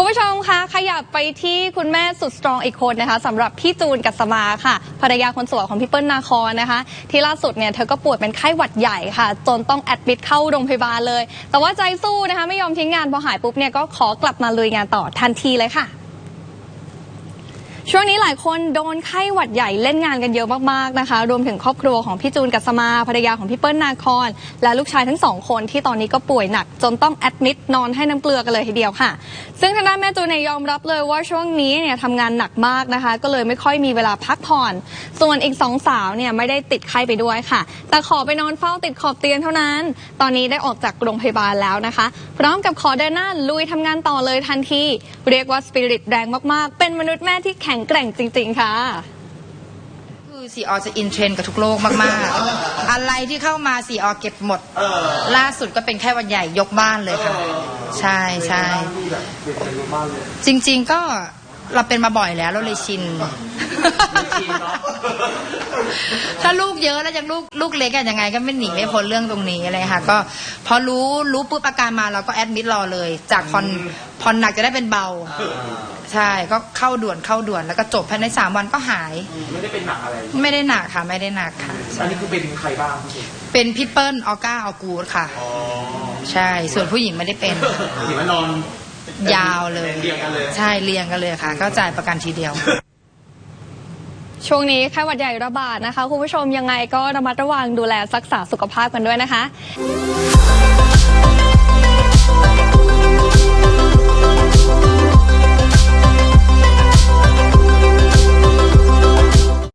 คุณผู้ชมคะขยับไปที่คุณแม่สุดสตรองอีกคนนะคะสำหรับพี่จูนกัสมาค่ะภรรยาคนสวยของพี่เปิ้ลนาคอนนะคะ ที่ล่าสุดเนี่ยเธอก็ป่วยเป็นไข้หวัดใหญ่ค่ะ จนต้องแอดมิดเข้าโรงพยาบาลเลย แต่ว่าใจสู้นะคะ ไม่ยอมทิ้งงานพอหายปุ๊บเนี่ยก็ขอกลับมาลุยงานต่อทันทีเลยค่ะ ช่วงนี้หลายคนโดนไข้หวัดใหญ่เล่นงานกันเยอะมากๆนะคะ รวมถึงครอบครัวของพี่จูนกัสมาภรรยาของพี่เปิ้ลนาคอนและลูกชายทั้งสองคนที่ตอนนี้ก็ป่วยหนัก จนต้องแอดมิดนอนให้น้ำเกลือกันเลยทีเดียวค่ะ ซึ่งทางด้านแม่จูนเนี่ยยอมรับเลยว่าช่วงนี้เนี่ยทำงานหนักมากนะคะ ก็เลยไม่ค่อยมีเวลาพักผ่อน ส่วนอีกสองสาวเนี่ยไม่ได้ติดไข้ไปด้วยค่ะ แต่ขอไปนอนเฝ้าติดขอบเตียงเท่านั้น ตอนนี้ได้ออกจากโรงพยาบาลแล้วนะคะ พร้อมกับขอเดินหน้าลุยทำงานต่อเลยทันทีเรียกว่าสปิริตแรงมากๆ เป็นมนุษย์แม่ที่แข็งแกร่งจริง ๆ ค่ะ คือสีออจะอินเทรนด์กับทุกโลกมากๆ อะไรที่เข้ามาสีออเก็บหมด ล่าสุดก็เป็นแค่วันใหญ่ยกบ้านเลยค่ะ ใช่ใช่จริง ๆก็เราเป็นมาบ่อยแล้วเราเลยชิน ถ้าลูกเยอะแล้วยังลูกลูกเล็กอะยังไง ก็ไม่หนีไม่พ้นเรื่องตรงนี้อะไรค่ะ ก็พอรู้รู้ปุ๊บอาการมาเราก็แอดมิดรอเลย จากผ่อนผ่อนหนักจะได้เป็นเบา ใช่ก็เข้าด่วนเข้าด่วนแล้วก็จบภายในสามวันก็หายไม่ได้เป็นหนักอะไรไม่ได้หนักค่ะ ไม่ได้หนักค่ะ อันนี้คือเป็นใครบ้างพี่เป็นพี่เปิ้ลออก้าออกูดค่ะใช่ส่วนผู้หญิงไม่ได้เป็นถือว่านอนยาวเลยเรียงกันเลย ใช่เรียงกันเลยค่ะ ก็จ่ายประกันทีเดียว ช่วงนี้ไข้หวัดใหญ่ระบาดนะคะคุณผู้ชมยังไงก็ระมัดระวังดูแลรักษาสุขภาพกันด้วยนะคะ